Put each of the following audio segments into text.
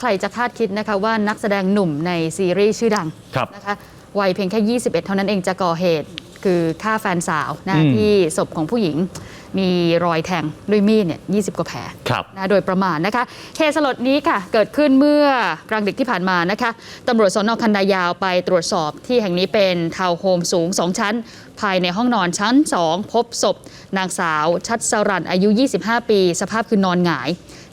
ใครจะคาดคิดนะคะว่านักแสดงหนุ่มในซีรีส์ชื่อดังครับนะคะวัยเพียงแค่ 21 เท่านั้นเองจะก่อเหตุคือฆ่าแฟนสาวนะอืมที่ศพของผู้หญิงมีรอยแทงด้วยมีดเนี่ย20กว่าแผลครับนะโดยประมาณนะคะเหตุสลดนี้ค่ะ เกิดขึ้นเมื่อกลางดึกที่ผ่านมานะคะตำรวจสนคันดายาวไปตรวจสอบที่แห่งนี้เป็นทาวน์โฮมสูง 2 ชั้น ภายในห้องนอนชั้น 2 พบศพ นางสาวชัดสรันอายุ 25 ปี สภาพคือนอนหงาย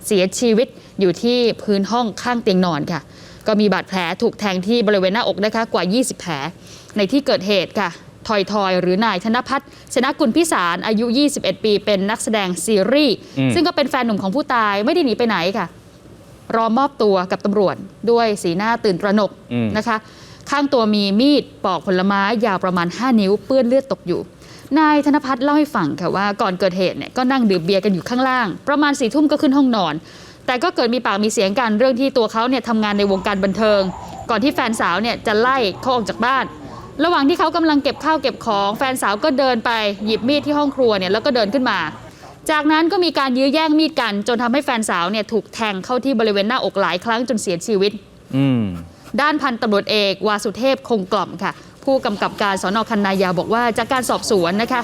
เสียชีวิตอยู่ที่พื้นห้องข้างเตียงนอนค่ะ ก็มีบาดแผลถูกแทงที่บริเวณหน้าอกนะคะกว่า 20 แผล ในที่เกิดเหตุค่ะทอยทอยหรือนายธนพัฒน์ชนะกุลพิสารอายุ 21 ปี เป็นนักแสดงซีรีส์อืมซึ่งก็เป็นแฟนหนุ่มของผู้ตายไม่ได้หนีไปไหนค่ะ รอมอบตัวกับตำรวจด้วยสีหน้าตื่นตระหนกอืมนะคะ ข้างตัวมีมีดปอกผลไม้ยาวประมาณ 5 นิ้วเปื้อนเลือดตกอยู่ นายธนพัฒน์เล่าให้ฟังค่ะว่าก่อนเกิดเหตุเนี่ยก็นั่งดื่มเบียร์กันอยู่ข้างล่าง ประมาณสี่ทุ่มก็ขึ้นห้องนอน แต่ก็เกิดมีปากมีเสียงกันเรื่องที่ตัวเขาเนี่ยทำงานในวงการบันเทิง ก่อนที่แฟนสาวเนี่ยจะไล่เขาออกจากบ้าน ระหว่างที่เขากำลังเก็บข้าวเก็บของแฟนสาวก็เดินไปหยิบมีดที่ห้องครัวเนี่ยแล้วก็เดินขึ้นมาจากนั้นก็มีการยื้อแย่งมีดกัน จนทำให้แฟนสาวเนี่ยถูกแทงเข้าที่บริเวณหน้าอกหลายครั้งจนเสียชีวิตอืมด้านพันตำรวจเอกวาสุเทพคงกล่อมค่ะ ผู้กำกับการสอนอคันนายาวบอกว่าจากการสอบสวนนะคะ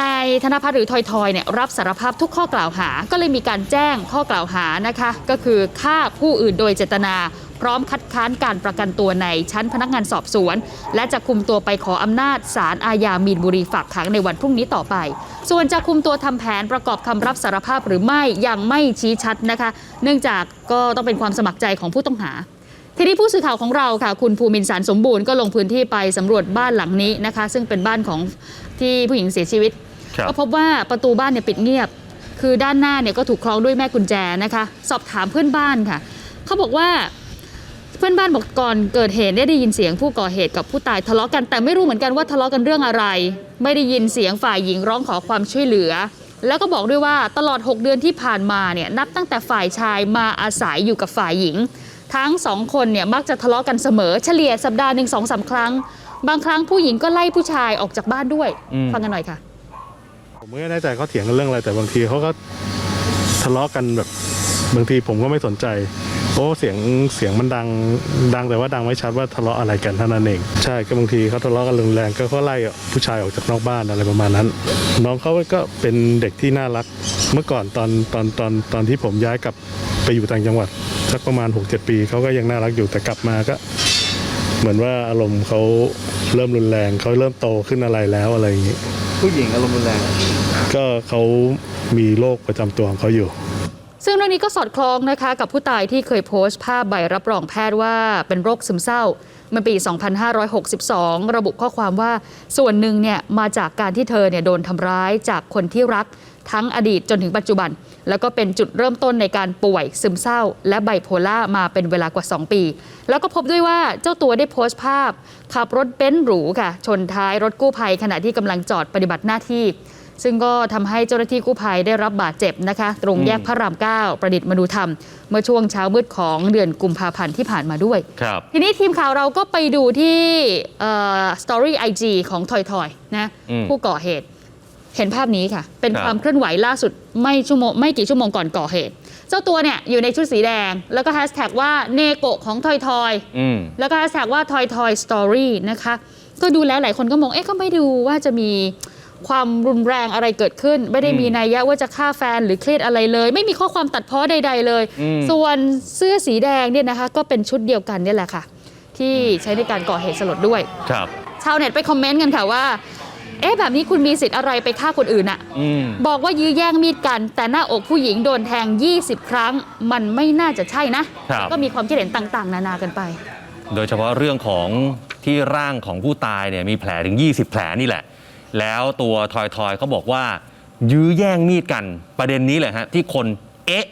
นายธนพัฒน์หรือทอยทอยเนี่ยรับสารภาพทุกข้อกล่าวหา ก็เลยมีการแจ้งข้อกล่าวหานะคะ ก็คือฆ่าผู้อื่นโดยเจตนาพร้อมคัดค้านการประกันตัวในชั้นพนักงานสอบสวน และจะคุมตัวไปขออำนาจศาลอาญามีนบุรีฝากขังในวันพรุ่งนี้ต่อไป ส่วนจะคุมตัวทำแผนประกอบคำรับสารภาพหรือไม่ยังไม่ชี้ชัดนะคะ เนื่องจากก็ต้องเป็นความสมัครใจของผู้ต้องหา ทีนี้ผู้สื่อข่าวของเราค่ะ คุณภูมินทร์สารสมบูรณ์ก็ลงพื้นที่ไปสำรวจบ้านหลังนี้นะคะ ซึ่งเป็นบ้านของที่ผู้หญิงเสียชีวิต ครับ ก็พบว่าประตูบ้านเนี่ยปิดเงียบ คือด้านหน้าเนี่ยก็ถูกคล้องด้วยแม่กุญแจนะคะ สอบถามเพื่อนบ้านค่ะ เขาบอกว่าเพื่อนบ้านบอกก่อนเกิดเหตุได้ได้ยินเสียงผู้ก่อเหตุกับผู้ตายทะเลาะกันแต่ไม่รู้เหมือนกันว่าทะเลาะกันเรื่องอะไร ไม่ได้ยินเสียงฝ่ายหญิงร้องขอความช่วยเหลือ แล้วก็บอกด้วยว่าตลอด 6 เดือนที่ผ่านมาเนี่ยนับตั้งแต่ฝ่ายชายมาอาศัยอยู่กับฝ่ายหญิง ทั้งสองคนเนี่ยมักจะทะเลาะกันเสมอเฉลี่ยสัปดาห์หนึ่งสองสามครั้ง บางครั้งผู้หญิงก็ไล่ผู้ชายออกจากบ้านด้วย อืม ฟังกันหน่อยค่ะ ผมไม่แน่ใจเขาเถียงกันเรื่องอะไรแต่บางทีเขาก็ทะเลาะกันแบบบางทีผมก็ไม่สนใจ เพราะว่าเสียงเสียงมันดังดังแต่ว่าดังไม่ชัดว่าทะเลาะอะไรกันเท่านั้นเอง ใช่ก็บางทีเขาทะเลาะกันรุนแรงก็เขาไล่ผู้ชายออกจากนอกบ้านอะไรประมาณนั้น น้องเขาก็เป็นเด็กที่น่ารัก เมื่อก่อนตอนตอนตอนตอนที่ผมย้ายกลับไปอยู่ต่างจังหวัดสักประมาณ 6-7 ปีเขาก็ยังน่ารักอยู่แต่กลับมาก็เหมือนว่าอารมณ์เขาเริ่มรุนแรงเขาเริ่มโตขึ้นอะไรแล้วอะไรอย่างนี้ ผู้หญิงอารมณ์รุนแรง ก็เขามีโรคประจำตัวของเขาอยู่ ซึ่งเรื่องนี้ก็สอดคล้องนะคะกับผู้ตายที่เคยโพสต์ภาพใบรับรองแพทย์ว่าเป็นโรคซึมเศร้าเมื่อปี 2562 ระบุข้อความว่าส่วนหนึ่งเนี่ยมาจากการที่เธอเนี่ยโดนทำร้ายจากคนที่รักทั้งอดีตจนถึงปัจจุบัน แล้วก็เป็นจุดเริ่มต้นในการป่วยซึมเศร้า และไบโพล่ามาเป็นเวลากว่า 2 ปี แล้วก็พบด้วยว่าเจ้าตัวได้โพสต์ภาพ ขับรถเบนซ์หรูค่ะ ชนท้ายรถกู้ภัยขณะที่กำลังจอดปฏิบัติหน้าที่ ซึ่งก็ทำให้เจ้าหน้าที่กู้ภัยได้รับบาดเจ็บนะคะ ตรงแยกพระราม9ประดิษฐ์มนุธรรม เมื่อช่วงเช้ามืดของเดือนกุมภาพันธ์ที่ผ่านมาด้วยครับทีนี้ทีมข่าวเราก็ไปดูที่สตอรี่ไอจีของทอยทอยนะอืมผู้ก่อเหตุ เห็นภาพนี้ค่ะ เป็นครับความเคลื่อนไหวล่าสุดไม่ชั่วโมงไม่กี่ชั่วโมงก่อนก่อเหตุ เจ้าตัวเนี่ยอยู่ในชุดสีแดง แล้วก็แฮชแท็กว่าเนโกะของทอยทอยอืมแล้วก็แฮชแท็กว่า Toy Toy Story นะคะก็ดูแล้วหลายคนก็มองเอ๊ะก็ไม่ดูว่าจะมี ความรุนแรงอะไรเกิดขึ้น ไม่ได้มีอืมนัยยะว่าจะฆ่าแฟนหรือเครียดอะไรเลย ไม่มีข้อความตัดเพ้อใด ๆ เลยอืมส่วนเสื้อสีแดงเนี่ยนะคะ ก็เป็นชุดเดียวกันเนี่ยแหละค่ะ ที่ใช้ในการก่อเหตุสลดด้วย ครับ ชาวเน็ตไปคอมเมนต์กันค่ะว่า เอ๊ะแบบนี้คุณมีสิทธิ์อะไรไปฆ่าคนอื่นอะอืม บอกว่ายื้อแย่งมีดกัน แต่หน้าอกผู้หญิงโดนแทง 20 ครั้ง มันไม่น่าจะใช่นะ ครับ ก็มีความคิดเห็นต่าง ๆ นานากันไป โดยเฉพาะเรื่องของที่ร่างของผู้ตายเนี่ยมีแผลถึง 20 แผลนี่แหละ แล้วตัวทอยทอยเขาบอกว่า ยื้อแย่งมีดกันประเด็นนี้แหละฮะที่คนเอ๊ะ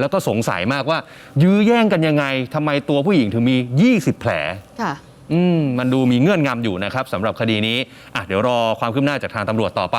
แล้วก็สงสัยมากว่า ยื้อแย่งกันยังไงทำไมตัวผู้หญิงถึงมี 20 แผล ค่ะ อืมมันดูมีเงื่อนงำอยู่นะครับสำหรับคดีนี้อะเดี๋ยวรอความคืบหน้าจากทางตำรวจต่อไป